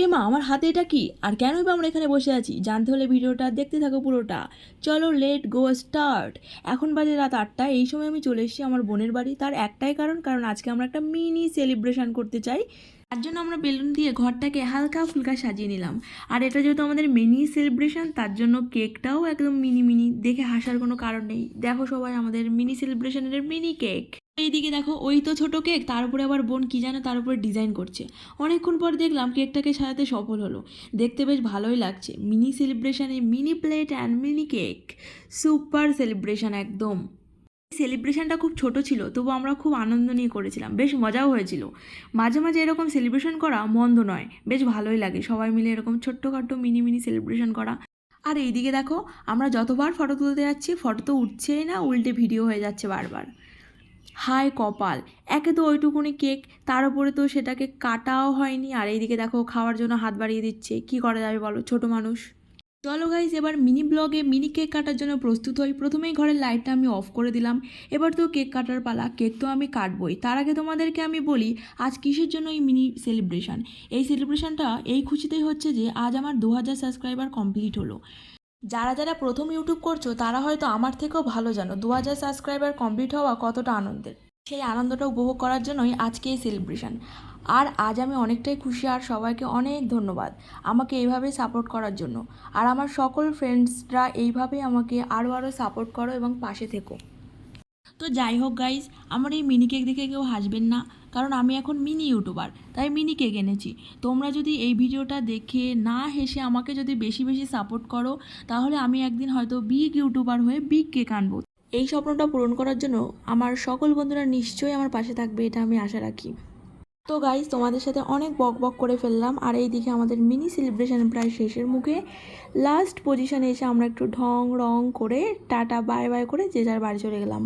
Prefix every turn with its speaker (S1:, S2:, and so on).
S1: এ মা, আমার হাতে এটা কি? আর কেনই বা আমরা এখানে বসে আছি? জানতে হলে ভিডিওটা দেখতে থাকো পুরোটা। চলো লেট গো স্টার্ট এখন বাজে রাত আটটা, এই সময় আমি চলে এসেছি আমার বোনের বাড়ি। তার একটাই কারণ কারণ আজকে আমরা একটা মিনি সেলিব্রেশন করতে চাই। তার জন্য আমরা বেলুন দিয়ে ঘরটাকে হালকা ফুলকা সাজিয়ে নিলাম। আর এটা যেহেতু আমাদের মিনি সেলিব্রেশন তার জন্য কেকটাও একদম মিনি মিনি দেখে হাসার কোনো কারণ নেই। দেখো সবাই আমাদের মিনি সেলিব্রেশনের মিনি কেক এইদিকে দেখো, ওই তো ছোট কেক, তার উপরে আবার বোন কী জানে, তার উপরে ডিজাইন করছে। অনেকক্ষণ পর দেখলাম কেকটাকে সাজাতে সফল হলো। দেখতে বেশ ভালোই লাগছে। Mini সেলিব্রেশানে mini plate and mini cake super celebration একদম। সেলিব্রেশনটা খুব ছোট ছিল, তবু আমরা খুব আনন্দ নিয়ে করেছিলাম। বেশ মজাও হয়েছিল। মাঝে মাঝে এরকম সেলিব্রেশন করা মন্দ নয়। বেশ ভালোই লাগে। সবাই মিলে এরকম ছোট্টখাট্টো মিনি মিনি সেলিব্রেশন করা। আর এইদিকে দেখো, আমরা যতবার ফটো তুলতে যাচ্ছি ফটো তো উঠছেই না, উল্টে ভিডিও হয়ে যাচ্ছে বারবার। হায় কপাল। একে তো ওইটুকুনি কেক, তার উপরে তো সেটাকে কাটাও হয়নি। আর এইদিকে দেখো খাওয়ার জন্য হাত বাড়িয়ে দিচ্ছে। কি করা যাবে বলো, ছোট মানুষ? চলো গাইজ এবার মিনি ব্লগে মিনি কেক কাটার জন্য প্রস্তুত হই। প্রথমেই ঘরের লাইটটা আমি অফ করে দিলাম। এবার তো কেক কাটার পালা কেক তো আমি কাটবই। তার আগে তোমাদেরকে আমি বলি, আজ কিসের জন্য এই মিনি সেলিব্রেশন এই সেলিব্রেশনটা এই খুশিতেই হচ্ছে যে, আজ আমার দু হাজার সাবস্ক্রাইবার কমপ্লিট হলো। যারা যারা প্রথম ইউটিউব করছ, তারা হয়তো আমার থেকেও ভালো জানো। দু হাজার সাবস্ক্রাইবার কমপ্লিট হওয়া কতটা আনন্দের? সেই আনন্দটা উপভোগ করার জন্যই আজকে এই সেলিব্রেশন আর আজ আমি অনেকটাই খুশি, আর সবাইকে অনেক ধন্যবাদ আমাকে এইভাবে সাপোর্ট করার জন্য। আর আমার সকল ফ্রেন্ডসরা এইভাবেই আমাকে আরও আরও সাপোর্ট করো এবং পাশে থেকো। তো যাই হোক গাইজ আমার এই মিনি কেক দেখে কেউ হাসবেন না, কারণ আমি এখন মিনি ইউটিউবার তাই মিনি কেক এনেছি। তোমরা যদি এই ভিডিওটা দেখে না হেসে আমাকে যদি বেশি বেশি সাপোর্ট করো, তাহলে আমি একদিন হয়তো বিগ ইউটিউবার হয়ে বিগ কেক আনব। এই স্বপ্নটা পূরণ করার জন্য আমার সকল বন্ধুরা নিশ্চয়ই আমার পাশে থাকবে, এটা আমি আশা রাখি। তো গাইজ তোমাদের সাথে অনেক বক বক করে ফেললাম, আর এই দিকে আমাদের মিনি সেলিব্রেশন প্রায় শেষের মুখে লাস্ট পজিশনে এসে আমরা একটু ঢং রং করে, টাটা বাই বাই করে যে যার বাড়ি চলে গেলাম।